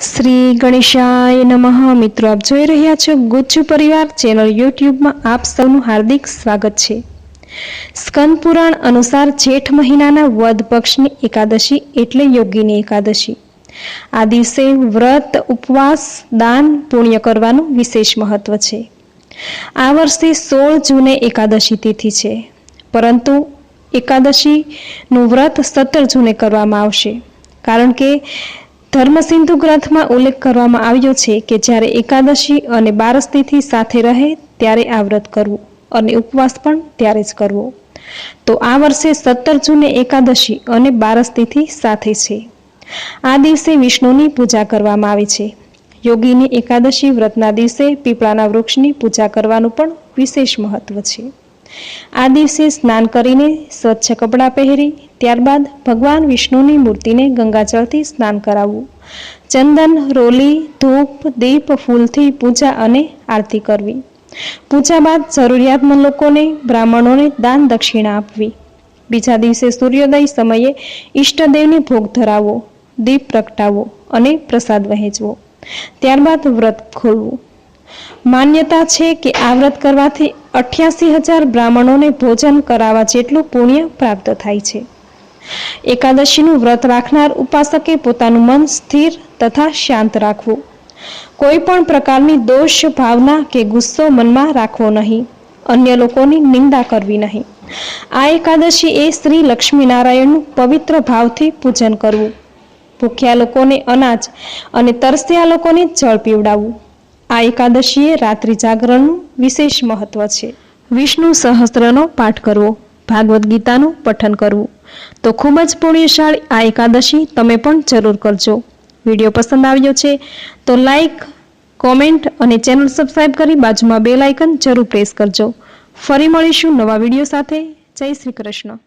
શ્રી ગણેશાય નમઃ. મિત્રો, આપ જોઈ રહ્યા છો ગુજ્જુ પરિવાર ચેનલ યુટ્યુબમાં આપ સૌનું હાર્દિક સ્વાગત છે. સ્કંદ પુરાણ અનુસાર જેઠ મહિનાના વદ પક્ષની એકાદશી એટલે યોગીની એકાદશી. આ દિવસે વ્રત, ઉપવાસ, દાન, પુણ્ય કરવાનું વિશેષ મહત્વ છે. આ વર્ષે સોળ જૂને એકાદશી તિથિ છે. પરંતુ એકાદશીનું વ્રત સત્તર જૂને કરવામાં આવશે. કારણ કે ધર્મસિંધુ ગ્રંથમાં ઉલ્લેખ કરવામાં આવ્યો છે કે જ્યારે એકાદશી અને બારસ તિથિ સાથે રહે ત્યારે આ વ્રત કરવું અને ઉપવાસ પણ ત્યારે જ કરવો. તો આ વર્ષે સત્તર જૂને એકાદશી અને બારસ તિથિ સાથે છે. આ દિવસે વિષ્ણુની પૂજા કરવામાં આવે છે. યોગીની એકાદશી વ્રતના દિવસે પીપળાના વૃક્ષની પૂજા કરવાનું પણ વિશેષ મહત્વ છે. આ દિવસે સ્નાન કરીને સ્વચ્છ કપડાં પહેરી, ત્યારબાદ ભગવાન વિષ્ણુની મૂર્તિને ગંગાજળથી સ્નાન કરાવવું. ચંદન, રોલી, ધૂપ, દીપ, ફૂલથી પૂજા અને આરતી કરવી. પૂજા બાદ જરૂરિયાતમંદ લોકોને, બ્રાહ્મણોને દાન દક્ષિણા આપવી. બીજા દિવસે સૂર્યોદય સમયે ઈષ્ટદેવને ભોગ ધરાવવો દીપ પ્રગટાવવો અને પ્રસાદ વહેંચવો. ત્યારબાદ વ્રત ખોલવું. માન્યતા છે કે આ વ્રત કરવાથી અઠ્યાસી હજાર બ્રાહ્મણોને ભોજન કરાવવા જેટલું પુણ્ય પ્રાપ્ત થાય છે. એકાદશીનું વ્રત રાખનાર ઉપાસકે પોતાનું મન સ્થિર તથા શાંત રાખવું. કોઈ પણ પ્રકારની દોષ, ભાવના કે ગુસ્સો મનમાં રાખવો નહીં. અન્ય લોકોની નિંદા કરવી નહીં. આ એકાદશી એ શ્રી લક્ષ્મીનારાયણનું પવિત્ર ભાવથી પૂજન કરવું. ભૂખ્યા લોકોને અનાજ અને તરસ્યા લોકોને જળ પીવડાવવું. આ એકાદશીએ રાત્રિ જાગરણનું વિશેષ મહત્વ છે. વિષ્ણુ સહસ્ત્રનો પાઠ કરવો, ભાગવદ્ ગીતાનું પઠન કરવું. તો ખૂબ જ પુણ્યશાળી આ એકાદશી તમે પણ જરૂર કરજો. વીડિયો પસંદ આવ્યો છે તો લાઈક, કોમેન્ટ અને ચેનલ સબસ્ક્રાઈબ કરી બાજુમાં બેલ આઇકન જરૂર પ્રેસ કરજો. ફરી મળીશું નવા વીડિયો સાથે. જય શ્રી કૃષ્ણ.